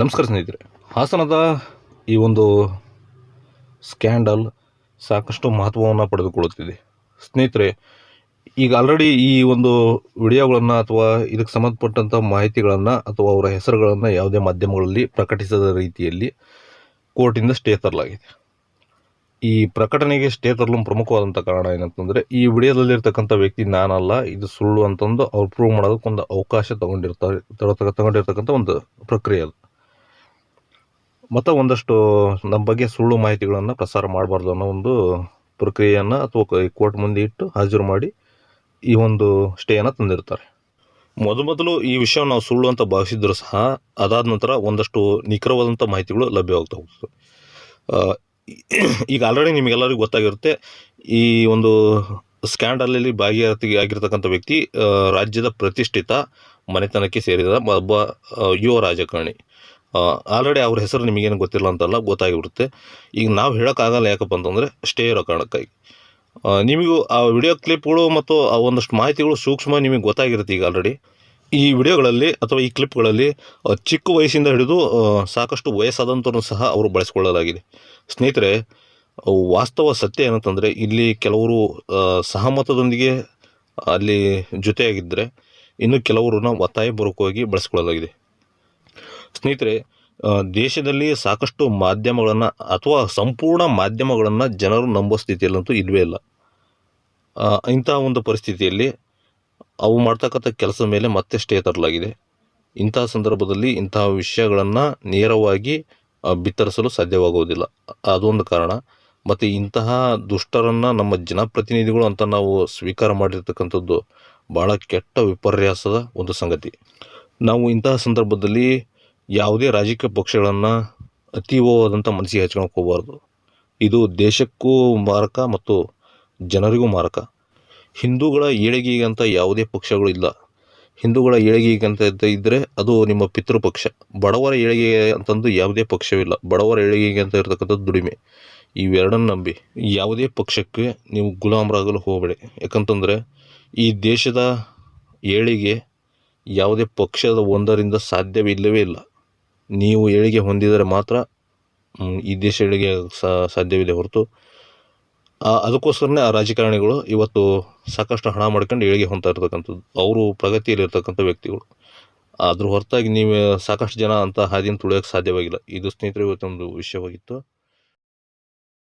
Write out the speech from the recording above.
ನಮಸ್ಕಾರ ಸ್ನೇಹಿತರೆ. ಹಾಸನದ ಈ ಒಂದು ಸ್ಕ್ಯಾಂಡಲ್ ಸಾಕಷ್ಟು ಮಹತ್ವವನ್ನು ಪಡೆದುಕೊಳ್ಳುತ್ತಿದೆ. ಸ್ನೇಹಿತರೆ, ಈಗ ಆಲ್ರೆಡಿ ಈ ಒಂದು ವಿಡಿಯೋಗಳನ್ನು ಅಥವಾ ಇದಕ್ಕೆ ಸಂಬಂಧಪಟ್ಟಂಥ ಮಾಹಿತಿಗಳನ್ನು ಅಥವಾ ಅವರ ಹೆಸರುಗಳನ್ನು ಯಾವುದೇ ಮಾಧ್ಯಮಗಳಲ್ಲಿ ಪ್ರಕಟಿಸದ ರೀತಿಯಲ್ಲಿ ಕೋರ್ಟಿಂದ ಸ್ಟೇ ತರಲಾಗಿದೆ. ಈ ಪ್ರಕಟಣೆಗೆ ಸ್ಟೇ ತರಲು ಪ್ರಮುಖವಾದಂಥ ಕಾರಣ ಏನಂತಂದರೆ, ಈ ವಿಡಿಯೋದಲ್ಲಿರ್ತಕ್ಕಂಥ ವ್ಯಕ್ತಿ ನಾನಲ್ಲ, ಇದು ಸುಳ್ಳು ಅಂತಂದು ಅವ್ರು ಪ್ರೂವ್ ಮಾಡೋದಕ್ಕೊಂದು ಅವಕಾಶ ತಗೊಂಡಿರ್ತಾರೆ, ತಗೊಂಡಿರ್ತಕ್ಕಂಥ ಒಂದು ಪ್ರಕ್ರಿಯೆ ಅದು. ಮತ್ತು ಒಂದಷ್ಟು ನಮ್ಮ ಬಗ್ಗೆ ಸುಳ್ಳು ಮಾಹಿತಿಗಳನ್ನು ಪ್ರಸಾರ ಮಾಡಬಾರ್ದು ಅನ್ನೋ ಒಂದು ಪ್ರಕ್ರಿಯೆಯನ್ನು ಅಥವಾ ಕೋರ್ಟ್ ಮುಂದೆ ಇಟ್ಟು ಹಾಜರು ಮಾಡಿ ಈ ಒಂದು ಸ್ಟೇಯನ್ನು ತಂದಿರ್ತಾರೆ. ಮೊದಮೊದಲು ಈ ವಿಷಯ ನಾವು ಸುಳ್ಳು ಅಂತ ಭಾವಿಸಿದ್ರು ಸಹ ಅದಾದ ನಂತರ ಒಂದಷ್ಟು ನಿಖರವಾದಂಥ ಮಾಹಿತಿಗಳು ಲಭ್ಯವಾಗ್ತಾ ಹೋಗ್ತದೆ ಈಗ ಆಲ್ರೆಡಿ ನಿಮಗೆಲ್ಲರಿಗೂ ಗೊತ್ತಾಗಿರುತ್ತೆ, ಈ ಒಂದು ಸ್ಕ್ಯಾಂಡಲಲ್ಲಿ ಭಾಗಿಯಾಗಿ ಆಗಿರ್ತಕ್ಕಂಥ ವ್ಯಕ್ತಿ ರಾಜ್ಯದ ಪ್ರತಿಷ್ಠಿತ ಮನೆತನಕ್ಕೆ ಸೇರಿದ ಒಬ್ಬ ಯುವ ರಾಜಕಾರಣಿ. ಆಲ್ರೆಡಿ ಅವ್ರ ಹೆಸರು ನಿಮಗೇನು ಗೊತ್ತಿಲ್ಲ ಅಂತಲ್ಲ, ಗೊತ್ತಾಗಿಬಿಡುತ್ತೆ. ಈಗ ನಾವು ಹೇಳೋಕ್ಕಾಗಲ್ಲ ಯಾಕಪ್ಪ ಅಂತಂದರೆ ಸ್ಟೇ ಇರೋ ಕಾರಣಕ್ಕಾಗಿ. ನಿಮಗೂ ಆ ವಿಡಿಯೋ ಕ್ಲಿಪ್ಗಳು ಮತ್ತು ಆ ಒಂದಷ್ಟು ಮಾಹಿತಿಗಳು ಸೂಕ್ಷ್ಮ ನಿಮಗೆ ಗೊತ್ತಾಗಿರುತ್ತೆ ಈಗ ಆಲ್ರೆಡಿ ಈ ವಿಡಿಯೋಗಳಲ್ಲಿ ಅಥವಾ ಈ ಕ್ಲಿಪ್ಗಳಲ್ಲಿ ಚಿಕ್ಕ ವಯಸ್ಸಿಂದ ಹಿಡಿದು ಸಾಕಷ್ಟು ವಯಸ್ಸಾದಂಥವ್ರನ್ನು ಸಹ ಅವರು ಬಳಸಿಕೊಳ್ಳಲಾಗಿದೆ. ಸ್ನೇಹಿತರೆ ವಾಸ್ತವ ಸತ್ಯ ಏನಂತಂದರೆ, ಇಲ್ಲಿ ಕೆಲವರು ಸಹಮತದೊಂದಿಗೆ ಅಲ್ಲಿ ಜೊತೆಯಾಗಿದ್ದರೆ, ಇನ್ನು ಕೆಲವರನ್ನ ಒತ್ತಾಯಪೂರ್ವಕವಾಗಿ ಬಳಸಿಕೊಳ್ಳಲಾಗಿದೆ. ಸ್ನೇಹಿತರೆ ದೇಶದಲ್ಲಿ ಸಾಕಷ್ಟು ಮಾಧ್ಯಮಗಳನ್ನು ಅಥವಾ ಸಂಪೂರ್ಣ ಮಾಧ್ಯಮಗಳನ್ನು ಜನರು ನಂಬೋ ಸ್ಥಿತಿಯಲ್ಲಂತೂ ಇಲ್ಲವೇ ಇಲ್ಲ. ಇಂತಹ ಒಂದು ಪರಿಸ್ಥಿತಿಯಲ್ಲಿ ಅವು ಮಾಡ್ತಕ್ಕಂಥ ಕೆಲಸದ ಮೇಲೆ ಮತ್ತೆ ಸ್ಟೇ ತರಲಾಗಿದೆ. ಇಂತಹ ಸಂದರ್ಭದಲ್ಲಿ ಇಂತಹ ವಿಷಯಗಳನ್ನು ನೇರವಾಗಿ ಬಿತ್ತರಿಸಲು ಸಾಧ್ಯವಾಗುವುದಿಲ್ಲ. ಅದೊಂದು ಕಾರಣ. ಮತ್ತು ಇಂತಹ ದುಷ್ಟರನ್ನು ನಮ್ಮ ಜನಪ್ರತಿನಿಧಿಗಳು ಅಂತ ನಾವು ಸ್ವೀಕಾರ ಮಾಡಿರ್ತಕ್ಕಂಥದ್ದು ಭಾಳ ಕೆಟ್ಟ ವಿಪರ್ಯಾಸದ ಒಂದು ಸಂಗತಿ. ನಾವು ಇಂತಹ ಸಂದರ್ಭದಲ್ಲಿ ಯಾವುದೇ ರಾಜಕೀಯ ಪಕ್ಷಗಳನ್ನು ಅತೀವವಾದಂಥ ಮನಸ್ಸಿಗೆ ಹಚ್ಕೊಳಕ್ಕೆ ಇದು ದೇಶಕ್ಕೂ ಮಾರಕ ಮತ್ತು ಜನರಿಗೂ ಮಾರಕ. ಹಿಂದೂಗಳ ಏಳಿಗೆಗಂತ ಯಾವುದೇ ಪಕ್ಷಗಳು ಇಲ್ಲ. ಹಿಂದೂಗಳ ಏಳಿಗೆಗಂತ ಇದ್ದ- ಇದ್ದರೆ ಅದು ನಿಮ್ಮ ಪಿತೃಪಕ್ಷ ಬಡವರ ಏಳಿಗೆ ಅಂತಂದು ಯಾವುದೇ ಪಕ್ಷವಿಲ್ಲ ಬಡವರ ಏಳಿಗೆಗೆ ಅಂತ ಇರತಕ್ಕಂಥದ್ದು ದುಡಿಮೆ. ಇವೆರಡನ್ನು ನಂಬಿ. ಯಾವುದೇ ಪಕ್ಷಕ್ಕೆ ನೀವು ಗುಲಾಮರಾಗಲು ಹೋಗಬೇಡಿ. ಯಾಕಂತಂದರೆ ಈ ದೇಶದ ಏಳಿಗೆ ಯಾವುದೇ ಪಕ್ಷದ ಒಂದರಿಂದ ಸಾಧ್ಯವಿಲ್ಲವೇ ಇಲ್ಲ. ನೀವು ಏಳಿಗೆ ಹೊಂದಿದರೆ ಮಾತ್ರ ಈ ದೇಶ ಏಳಿಗೆ ಸಾಧ್ಯವಿದೆ ಹೊರತು. ಅದಕ್ಕೋಸ್ಕರನೇ ಆ ರಾಜಕಾರಣಿಗಳು ಇವತ್ತು ಸಾಕಷ್ಟು ಹಣ ಮಾಡ್ಕೊಂಡು ಏಳಿಗೆ ಹೊಂತಾ ಇರ್ತಕ್ಕಂಥದ್ದು. ಅವರು ಪ್ರಗತಿಯಲ್ಲಿರ್ತಕ್ಕಂಥ ವ್ಯಕ್ತಿಗಳು. ಅದ್ರ ಹೊರತಾಗಿ ನೀವು ಸಾಕಷ್ಟು ಜನ ಅಂತ ಹಾದಿನ ತುಳಿಯೋಕ್ಕೆ ಸಾಧ್ಯವಾಗಿಲ್ಲ. ಇದು ಸ್ನೇಹಿತರೆ, ಇವತ್ತೊಂದು ವಿಷಯವಾಗಿತ್ತು.